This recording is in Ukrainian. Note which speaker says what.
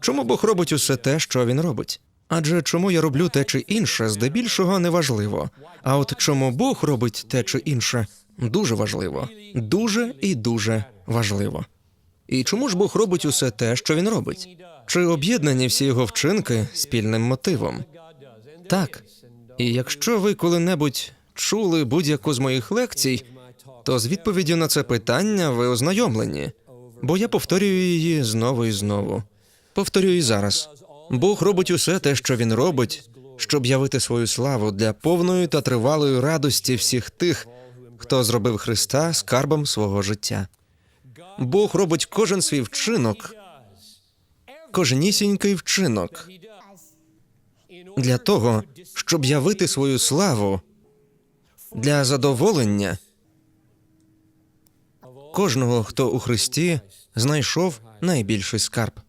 Speaker 1: Чому Бог робить усе те, що він робить? Адже чому я роблю те чи інше, здебільшого неважливо. А от чому Бог робить те чи інше, дуже важливо. Дуже і дуже важливо. І чому ж Бог робить усе те, що він робить? Чи об'єднані всі його вчинки спільним мотивом? Так. І якщо ви коли-небудь чули будь-яку з моїх лекцій, то з відповіддю на це питання ви ознайомлені, бо я повторюю її знову і знову. Повторюю і зараз. Бог робить усе те, що він робить, щоб явити свою славу для повної та тривалої радості всіх тих, хто зробив Христа скарбом свого життя. Бог робить кожен свій вчинок, кожнісінький вчинок для того, щоб явити свою славу для задоволення кожного, хто у Христі знайшов найбільший скарб.